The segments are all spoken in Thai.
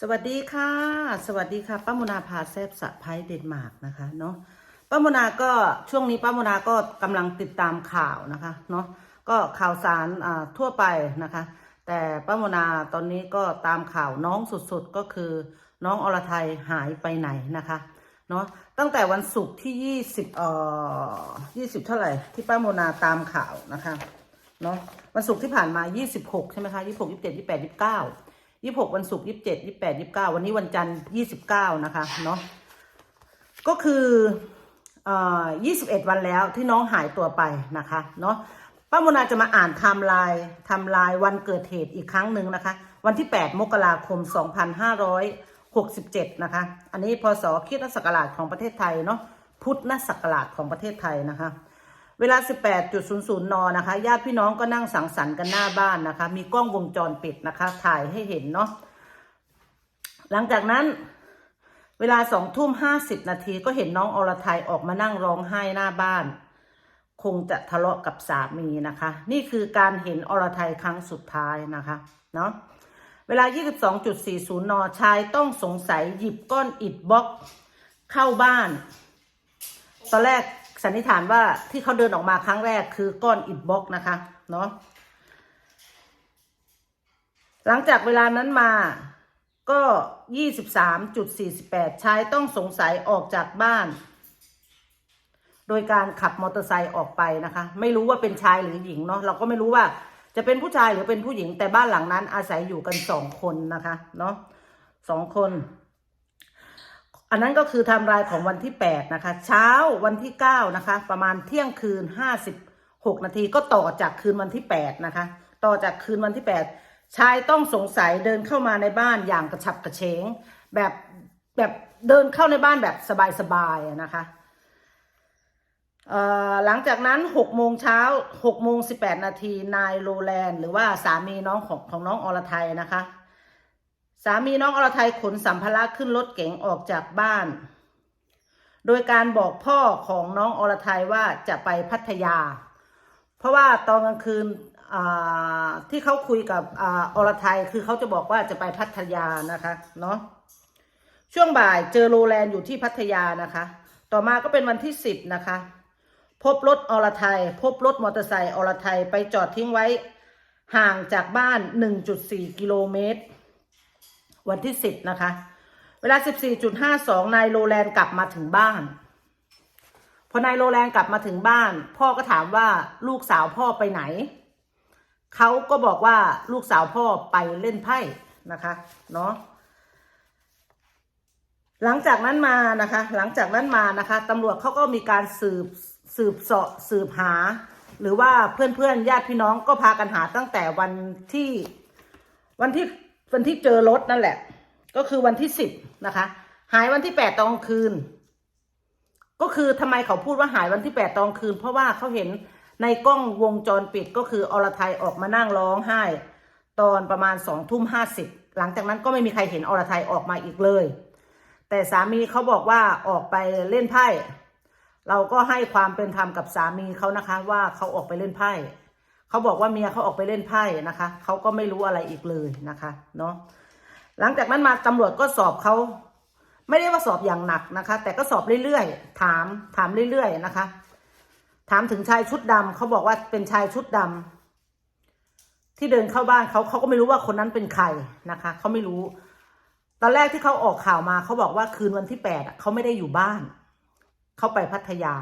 สวัสดีค่ะ สวัสดีค่ะป้าโมนาพาแซบสะพายเดนมาร์กนะคะเนาะป้าโมนาก็ช่วงนี้ป้าโมนาก็กำลังติดตามข่าวนะคะเนาะก็ข่าวสารอ่าทั่วไปนะคะ แต่ป้าโมนาตอนนี้ก็ตามข่าวน้องสุดๆก็คือน้องอรไทยหายไปไหนนะคะเนาะตั้งแต่วันศุกร์ที่ยี่สิบเอ่อยี่สิบเท่าไหร่ที่ป้าโมนาตามข่าวนะคะเนาะวันศุกร์ที่ผ่านมายี่สิบหกใช่ไหมคะยี่สิบหกยี่สิบเจ็ดยี่สิบแปดยี่สิบเก้า ยี่สิบหกวันศุกร์ยี่สิบเจ็ดยี่สิบแปดยี่สิบเก้าวันนี้วันจันทร์ยี่สิบเก้านะคะเนาะก็คือเอ่อยี่สิบเอ็ดวันแล้วที่น้องหายตัวไปนะคะเนาะป้าโมนาจะมาอ่านไทม์ไลน์ไทม์ไลน์วันเกิดเหตุอีกครั้งหนึ่งนะคะ วันที่ 8 มกราคม 2567 นะคะ อันนี้พศคิดศักราชของประเทศไทยเนาะพุทธศักราชของประเทศไทยนะคะ เวลา 18.00 น นะคะ ญาติพี่น้องก็นั่งสังสรรค์กันหน้าบ้านนะคะ มีกล้องวงจรปิดนะคะ ถ่ายให้เห็นเนาะ หลังจากนั้น เวลาสองทุ่มห้าสิบนาทีก็เห็นน้องอรไทยออกมานั่งร้องไห้หน้าบ้าน คงจะทะเลาะกับสามีนะคะ นี่คือการเห็นอรไทยครั้งสุดท้ายนะคะ เนาะ เวลา 22.40 น ชายต้องสงสัยหยิบก้อนอิฐบล็อกเข้าบ้าน ตอนแรก สันนิษฐานว่าที่เขาเดินออกมาครั้งแรกคือก้อนอิฐบล็อกนะคะ เนาะหลังจากเวลานั้นมาก็ 23.48 ชายต้องสงสัยออกจากบ้าน โดยการขับมอเตอร์ไซค์ออกไปนะคะ ไม่รู้ว่าเป็นชายหรือหญิงเนาะเราก็ไม่รู้ว่าจะเป็นผู้ชายหรือเป็นผู้หญิงแต่บ้านหลังนั้นอาศัยอยู่กันสองคนนะคะ เนาะสองคน อันนั้นก็คือไทม์ไลน์ของวันที่ 8 นะคะ เช้าวันที่ 9 นะคะ ประมาณเที่ยงคืน 56 นาทีก็ต่อจากคืนวันที่ 8 นะคะ ต่อจากคืนวันที่ 8 ชายต้องสงสัยเดินเข้ามาในบ้านอย่างกระฉับกระเฉง แบบแบบเดินเข้าในบ้านแบบสบายๆนะคะหลังจากนั้น6โมงเช้า6โมง18 นาทีนายโรแลนด์ หรือว่าสามีน้องของของน้องอรไทยนะคะ สามีน้องอรไทยขนสัมภาระขึ้นรถเก๋งออกจากบ้าน โดยการบอกพ่อของน้องอรไทยว่าจะไปพัทยา เพราะว่าตอนกลางคืนที่เขาคุยกับออรไทยคือเขาจะบอกว่าจะไปพัทยานะคะเนาะช่วงบ่ายเจอโรแลนด์อยู่ที่พัทยานะคะ ต่อมาก็เป็นวันที่สิบนะคะ พบรถอรไทย พบรถมอเตอร์ไซค์อรไทยไปจอดทิ้งไว้ห่างจากบ้าน 1.4 กิโลเมตร วันที่10นะคะ เวลา14.52นายโรแลนด์กลับมาถึงบ้าน พอนายโรแลนด์กลับมาถึงบ้าน พ่อก็ถามว่าลูกสาวพ่อไปไหน เขาก็บอกว่าลูกสาวพ่อไปเล่นไพ่นะคะเนาะหลังจากนั้นมานะคะ หลังจากนั้นมานะคะตำรวจเขาก็มีการสืบสืบเสาะสืบหา หรือว่าเพื่อนๆญาติพี่น้องก็พากันหาตั้งแต่วันที่วันที่ วันที่เจอรถนั่นแหละ ก็คือวันที่สิบนะคะ หายวันที่แปดตอนคืน ก็คือทำไมเขาพูดว่าหายวันที่แปดตอนคืน เพราะว่าเขาเห็นในกล้องวงจรปิดก็คืออรไทยออกมานั่งร้องไห้ ตอนประมาณสองทุ่มห้าสิบหลังจากนั้นก็ไม่มีใครเห็นอรไทยออกมาอีกเลย แต่สามีเขาบอกว่าออกไปเล่นไพ่ เราก็ให้ความเป็นธรรมกับสามีเขานะคะ ว่าเขาออกไปเล่นไพ่ เขาบอกว่าเมียเขาออกไปเล่นไพ่นะคะเขาก็ไม่รู้อะไรอีกเลยนะคะเนาะหลังจากนั้นมาตำรวจก็สอบเขาไม่ได้ว่าสอบอย่างหนักนะคะ แต่ก็สอบเรื่อยๆถามถามเรื่อยๆนะคะ ถามถึงชายชุดดำเขาบอกว่าเป็นชายชุดดำที่เดินเข้าบ้านเขาเขาก็ไม่รู้ว่าคนนั้นเป็นใครนะคะเขาไม่รู้ ตอนแรกที่เขาออกข่าวมาเขาบอกว่าคืนวันที่แปดเขาไม่ได้อยู่บ้านเขาไปพัทยา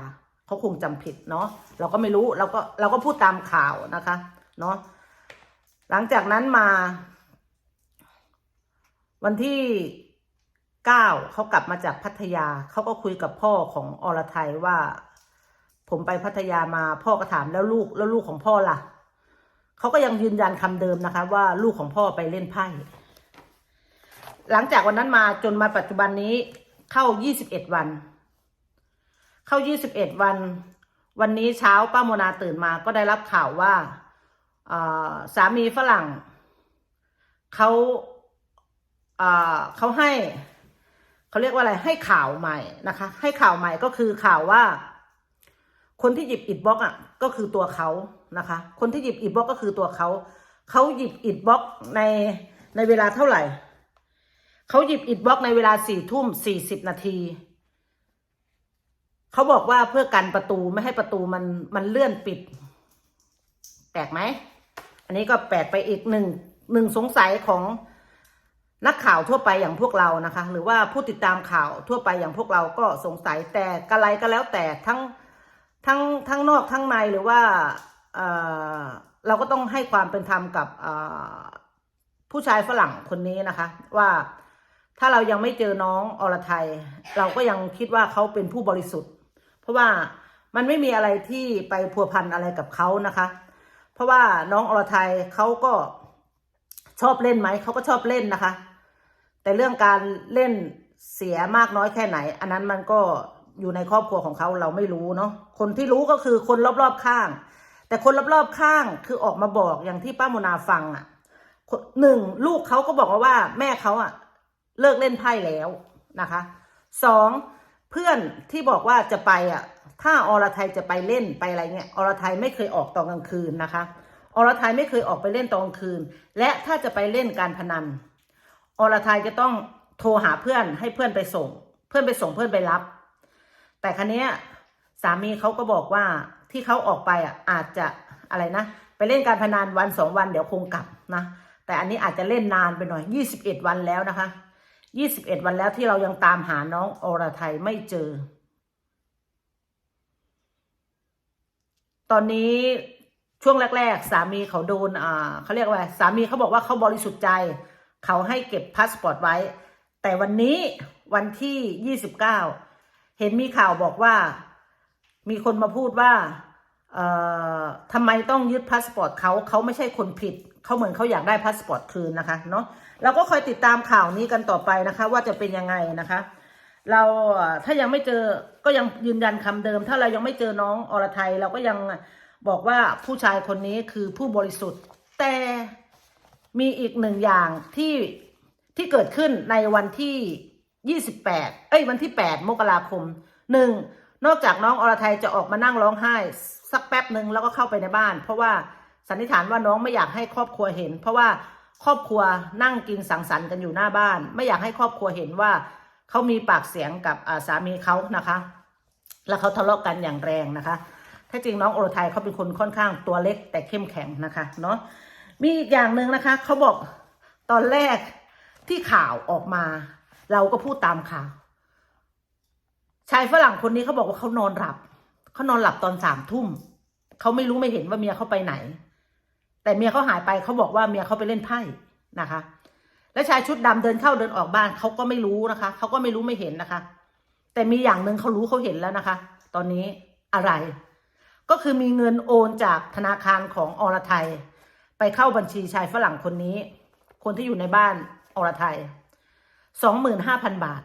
เขาคงจำผิดเนาะเราก็ไม่รู้เราก็เราก็พูดตามข่าวนะคะเนาะหลังจากนั้นมา วันที่เก้าเขากลับมาจากพัทยาเขาก็คุยกับพ่อของอรไทยว่า ผมไปพัทยามาพ่อก็ถามแล้วลูกแล้วลูกของพ่อล่ะเขาก็ยังยืนยันคำเดิมนะคะ ว่าลูกของพ่อไปเล่นไพ่หลังจากวันนั้นมาจนมาปัจจุบันนี้เข้า 21 วัน เข้า 21 วัน วันนี้เช้าป้าโมนาตื่นมาก็ได้รับข่าวว่าสามีฝรั่งเขาเขาให้เขาเรียกว่าอะไรให้ข่าวใหม่นะคะ ให้ข่าวใหม่ก็คือข่าวว่า คนที่หยิบอิดบล็อกอะก็คือตัวเขานะคะ คนที่หยิบอิดบล็อกก็คือตัวเขาเขาหยิบอิดบล็อกในในเวลาเท่าไหร่เขาหยิบอิดบล็อกในเวลาสี่ทุ่มสี่สิบนาที เขาบอกว่าเพื่อกันประตูไม่ให้ประตูมันมันเลื่อนปิด แปลกไหม อันนี้ก็แปลกไปอีกหนึ่งหนึ่งสงสัยของนักข่าวทั่วไปอย่างพวกเรานะคะ หรือว่าผู้ติดตามข่าวทั่วไปอย่างพวกเราก็สงสัยแต่กะไรก็แล้วแต่ทั้งทั้งทั้งนอกทั้งในหรือว่าเออเราก็ต้องให้ความเป็นธรรมกับผู้ชายฝรั่งคนนี้นะคะ ว่าถ้าเรายังไม่เจอน้องอรไทย เราก็ยังคิดว่าเขาเป็นผู้บริสุทธิ์ เพราะว่ามันไม่มีอะไรที่ไปพัวพันอะไรกับเขานะคะ เพราะว่าน้องอรไทยเขาก็ชอบเล่นไหมเขาก็ชอบเล่นนะคะ แต่เรื่องการเล่นเสียมากน้อยแค่ไหน อันนั้นมันก็อยู่ในครอบครัวของเขาเราไม่รู้เนาะคนที่รู้ก็คือคนรอบๆข้าง แต่คนรอบๆข้างคือออกมาบอกอย่างที่ป้าโมนาฟังอะ่ะหนึ่งลูกเขาก็บอกว่าแม่เขาอะ่ะ เลิกเล่นไพ่แล้วนะคะสอง เพื่อนที่บอกว่าจะไปอะ ถ้าอรไทยจะไปเล่นไปอะไรเงี้ยอรไทยไม่เคยออกตอนกลางคืนนะคะ อรไทยไม่เคยออกไปเล่นตอนกลางคืน และถ้าจะไปเล่นการพนัน อรไทยจะต้องโทรหาเพื่อนให้เพื่อนไปส่ง เพื่อนไปส่งเพื่อนไปรับ แต่ครั้นี้สามีเขาก็บอกว่าที่เขาออกไปอะอาจจะอะไรนะ ไปเล่นการพนันวันสองวันเดี๋ยวคงกลับนะแต่อันนี้อาจจะเล่นนานไปหน่อยยี่สิบเอ็ดวันแล้วนะคะ ยี่สิบเอ็ดวันแล้วที่เรายังตามหาน้องอรไทยไม่เจอ ตอนนี้ช่วงแรก ๆ สามีเขาโดนอ่าเขาเรียกว่า สามีเขาบอกว่าเขาบริสุทธิ์ใจ เขาให้เก็บพาสปอร์ตไว้ แต่วันนี้วันที่ยี่สิบเก้าเห็นมีข่าวบอกว่า มีคนมาพูดว่า เอ่อทำไมต้องยึดพาสปอร์ตเขาเขาไม่ใช่คนผิด เขาเหมือนเขาอยากได้พาสปอร์ตคืนนะคะเนาะเราก็คอยติดตามข่าวนี้กันต่อไปนะคะ ว่าจะเป็นยังไงนะคะ เราถ้ายังไม่เจอก็ยังยืนยันคำเดิม ถ้าเรายังไม่เจอน้องอรไทยเราก็ยังบอกว่าผู้ชายคนนี้คือผู้บริสุทธิ์ แต่มีอีกหนึ่งอย่างที่ที่เกิดขึ้นในวันที่ยี่สิบแปดเอ้ยวันที่แปดมกราคมหนึ่งนอกจากน้องอรไทยจะออกมานั่งร้องไห้ สักแป๊บหนึ่งแล้วก็เข้าไปในบ้าน เพราะว่า สันนิษฐานว่าน้องไม่อยากให้ครอบครัวเห็น เพราะว่าครอบครัวนั่งกินสังสรรค์กันอยู่หน้าบ้าน ไม่อยากให้ครอบครัวเห็นว่าเขามีปากเสียงกับสามีเขานะคะ แล้วเขาทะเลาะกันอย่างแรงนะคะแท้จริงน้องโอรไทยเขาเป็นคนค่อนข้างตัวเล็กแต่เข้มแข็งนะคะเนาะมีอีกอย่างหนึ่งนะคะเขาบอกตอนแรกที่ข่าวออกมา เราก็พูดตามข่าวชายฝรั่งคนนี้เขาบอกว่าเขานอนหลับเขานอนหลับตอนสามทุ่มเขาไม่รู้ไม่เห็นว่าเมียเขาไปไหน แต่เมียเขาหายไปเขาบอกว่าเมียเขาไปเล่นไพ่นะคะ และชายชุดดำเดินเข้าเดินออกบ้านเขาก็ไม่รู้นะคะเขาก็ไม่รู้ไม่เห็นนะคะ แต่มีอย่างหนึ่งเขารู้เขาเห็นแล้วนะคะ ตอนนี้อะไร ก็คือมีเงินโอนจากธนาคารของอรไทย ไปเข้าบัญชีชายฝรั่งคนนี้ คนที่อยู่ในบ้านอรไทยสองหมื่นห้าพันบาท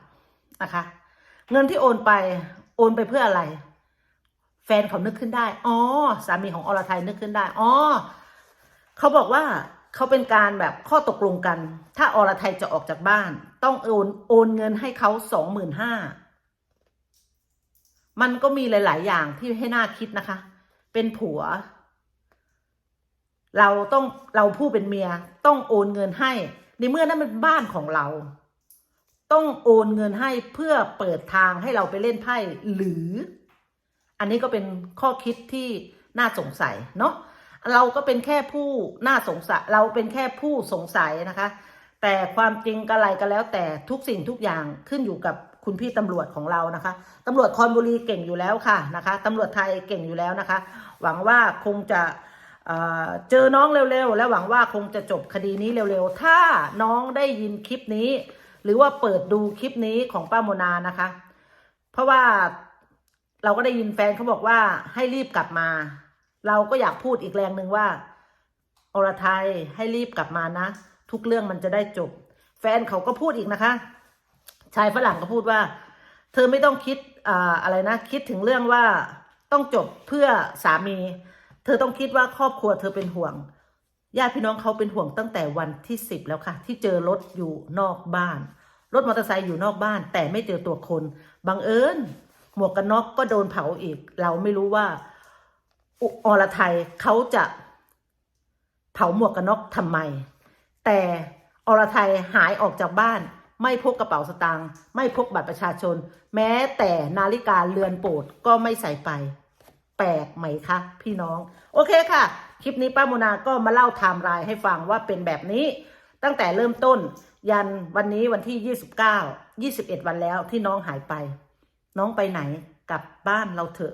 นะคะ เงินที่โอนไปโอนไปเพื่ออะไร แฟนเขานึกขึ้นได้ อ๋อ สามีของอรไทยนึกขึ้นได้ อ๋อ เขาบอกว่าเขาเป็นการแบบข้อตกลงกัน ถ้าอรไทยจะออกจากบ้าน ต้องโอนโอนเงินให้เขาสองหมื่นห้ามันก็มีหลาย ๆ อย่างที่ให้น่าคิดนะคะ เป็นผัว เราต้องเราผู้เป็นเมีย ต้องโอนเงินให้ ในเมื่อนั้นเป็นบ้านของเรา ต้องโอนเงินให้เพื่อเปิดทางให้เราไปเล่นไพ่หรือ อันนี้ก็เป็นข้อคิดที่น่าสงสัยเนาะ เราก็เป็นแค่ผู้น่าสงสัยเราเป็นแค่ผู้สงสัยนะคะ แต่ความจริงก็อะไรก็แล้วแต่ทุกสิ่งทุกอย่างขึ้นอยู่กับคุณพี่ตำรวจของเรานะคะตำรวจคอนบุรีเก่งอยู่แล้วค่ะนะคะตำรวจไทยเก่งอยู่แล้วนะคะ หวังว่าคงจะเเจอน้องเร็วๆ และหวังว่าคงจะจบคดีนี้เร็วๆ ถ้าน้องได้ยินคลิปนี้ หรือว่าเปิดดูคลิปนี้ของป้าโมนานะคะ เพราะว่าเราก็ได้ยินแฟนเขาบอกว่าให้รีบกลับมา เราก็อยากพูดอีกแรงหนึ่งว่าอรไทยให้รีบกลับมานะ ทุกเรื่องมันจะได้จบ แฟนเขาก็พูดอีกนะคะ ชายฝรั่งก็พูดว่า เธอไม่ต้องคิดออะไรนะ คิดถึงเรื่องว่าต้องจบเพื่อสามี เธอต้องคิดว่าครอบครัวเธอเป็นห่วงญาติพี่น้องเขาเป็นห่วงตั้งแต่วันที่สิบแล้วค่ะ ที่เจอรถอยู่นอกบ้าน รถมอเตอร์ไซค์อยู่นอกบ้าน แต่ไม่เจอตัวคนบังเอิญหมวกกันน็อกก็โดนเผาอีก เราไม่รู้ว่า อรไทยเขาจะเผาหมวกกันน็อกทำไม แต่อรไทยหายออกจากบ้าน ไม่พกกระเป๋าสตางค์ไม่พกบัตรประชาชน แม้แต่นาฬิกาเรือนโปรดก็ไม่ใส่ไป แปลกไหมคะพี่น้อง โอเคค่ะ คลิปนี้ป้าโมนาก็มาเล่าไทม์ไลน์ให้ฟังว่าเป็นแบบนี้ ตั้งแต่เริ่มต้น ยันวันนี้วันที่ 29 21 วันแล้วที่น้องหายไป น้องไปไหนกลับบ้านเราเถอะ